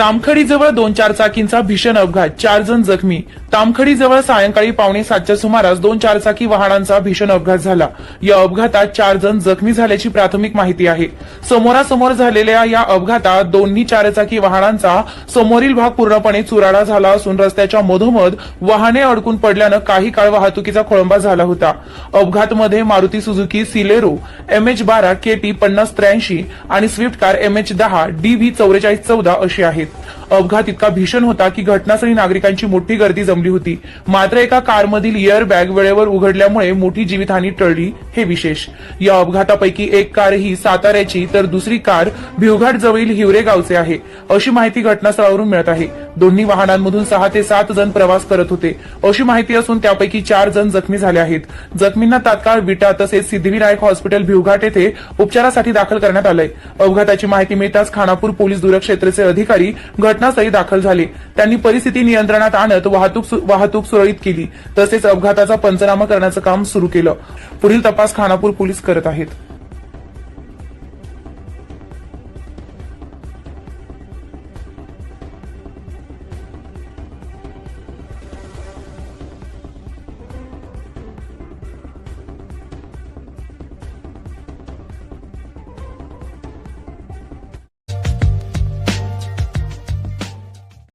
तामखडीजवळ दोन चार चाकींचा भीषण अपघात चार जण जखमी. तामखडीजवळ सायंकाळी पावणे सातच्या सुमारास दोन चारचाकी वाहनांचा भीषण अपघात झाला. या अपघातात चार जण जखमी झाल्याची प्राथमिक माहिती आहे. समोरासमोर झालेल्या या अपघातात दोन्ही चारचाकी वाहनांचा समोरील भाग पूर्णपणे चुराडा झाला असून रस्त्याच्या मधोमध वाहने अडकून पडल्यानं काही काळ वाहतुकीचा खोळंबा झाला होता. अपघातमध्ये Maruti Suzuki Celerio M H बारा केटी पन्नास त्र्याऐंशी आणि स्विफ्ट कार एम एच दहा डी व्ही चौवेचाळीस चौदा अशी आहेत. like अपघात इतका भीषण होता की घटनास्थळी नागरिकांची मोठी गर्दी जमली होती. मात्र एका कारमधील एअर बॅग वेळेवर उघडल्यामुळे मोठी जीवितहानी टळली हे विशेष. या अपघातापैकी एक कार ही साताऱ्याची तर दुसरी कार भिवघाट जवळील हिवरे गावचे आहे अशी माहिती घटनास्थळावरून मिळत आहे. दोन्ही वाहनांमधून सहा ते सात जण प्रवास करत होते. अशी माहिती असून त्यापैकी चार जण जखमी झाले आहेत. जखमींना तात्काळ विटा तसेच सिद्धिविनायक हॉस्पिटल भिवघाट येथे उपचारासाठी दाखल करण्यात आलंय. अपघाताची माहिती मिळताच खानापूर पोलीस दूरक्षेत्रचे अधिकारी घटनास्थळी दाखल झाले. त्यांनी परिस्थिती नियंत्रणात आणत वाहतूक वाहतूक सुरळीत केली. तसेच अपघाताचा पंचनामा करण्याचं काम सुरू केलं. पुढील तपास खानापूर पोलीस करत आहेत.